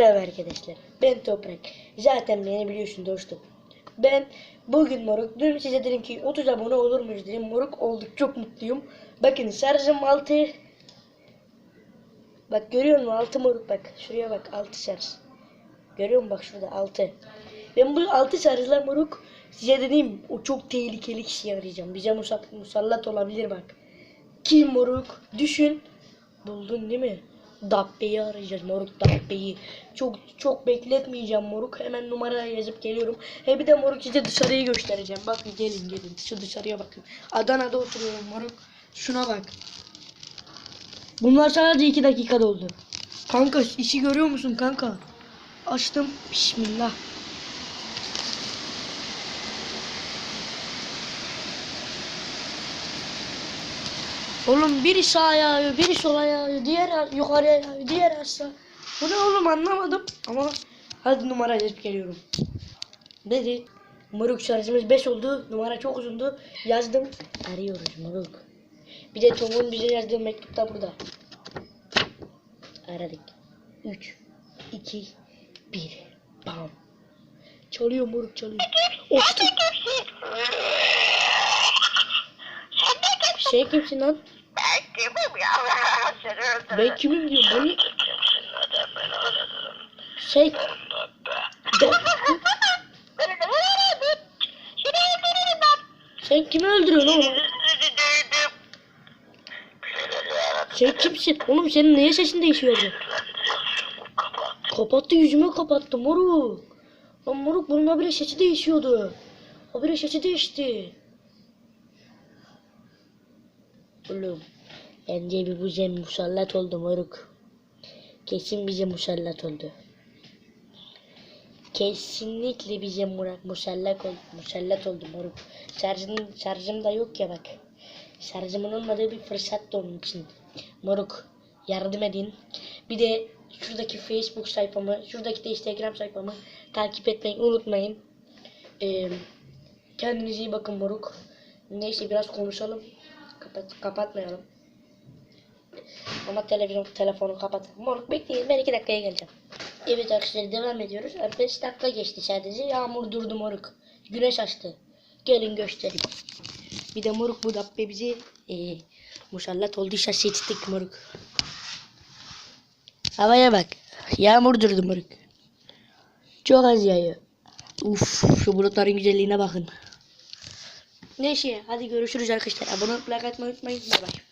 Merhaba arkadaşlar. Ben Toprak. Zaten beni biliyorsun dostum. Ben bugün moruk. Dün size dedim ki 30 abone olur muyuz dedim. Moruk olduk. Çok mutluyum. Bakın şarjım 6. Bak görüyor musun 6 moruk bak. Şuraya bak 6 şarj. Görüyor musun bak şurada 6. Ben bu 6 şarjla moruk size dedim o çok tehlikeli kişiyi arayacağım. Bize musallat olabilir bak. Kim moruk? Düşün. Buldun değil mi? Dabbe'yi arayacağız moruk Dabbe'yi. Çok çok bekletmeyeceğim moruk. Hemen numara yazıp geliyorum. He bir de moruk size dışarıyı göstereceğim. Bakın gelin gelin. Şu dışarıya bakın. Adana'da oturuyorum moruk. Şuna bak. Bunlar sadece 2 dakikada oldu. Kanka işi görüyor musun kanka? Açtım. Bismillah. Oğlum biri sağa yağıyor, biri sola yağıyor, diğer yukarıya yağıyor, diğer aşağı. Bu ne oğlum anlamadım ama hadi numara yazıp geliyorum. Dedi. Moruk şarjımız 5 oldu. Numara çok uzundu. Yazdım. Arıyoruz moruk. Bir de Tom'un bize yazdığı mektup da burada. Aradık. 3, 2, 1. Bam. Çalıyor moruk çalıyor. Açtım. Şey kimsin lan? Ben kimim ya? Seni öldürürüm. Ben kimim diyor. Beni... Şey... Ben... Sen kimi öldürüyorsun oğlum? Sen kimsin? Oğlum senin niye sesin değişiyordu? Kapattı yüzümü kapattı moruk. Lan moruk bunun habire sesi değişiyordu. Habire sesi değişti. Oğlum bence bir bize musallat oldu moruk. Kesin bize musallat oldu. Kesinlikle bize murak musallat oldu, musallat oldu moruk. Şarjım, şarjım da yok ya bak. Şarjımın olmadığı bir fırsat da onun için. Moruk yardım edin. Bir de şuradaki Facebook sayfamı, şuradaki de Instagram sayfamı takip etmeyi unutmayın. Ee, kendinize iyi bakın moruk. Neyse biraz konuşalım. Kapat, kapatmayalım. Ama televizyon telefonu kapat. Moruk bekleyin ben iki dakikaya geleceğim. Evet arkadaşlar devam ediyoruz. 5 dakika geçti sadece. Yağmur durdu moruk. Güneş açtı. Gelin göstereyim. Bir de moruk bu dabbe bizi e, musallat olduysa seçtik moruk. Havaya bak. Yağmur durdu moruk. Çok az yağıyor. Uf şu bulutların güzelliğine bakın. Neyse hadi görüşürüz arkadaşlar. Abone olup like atmayı unutmayın. Bay bay.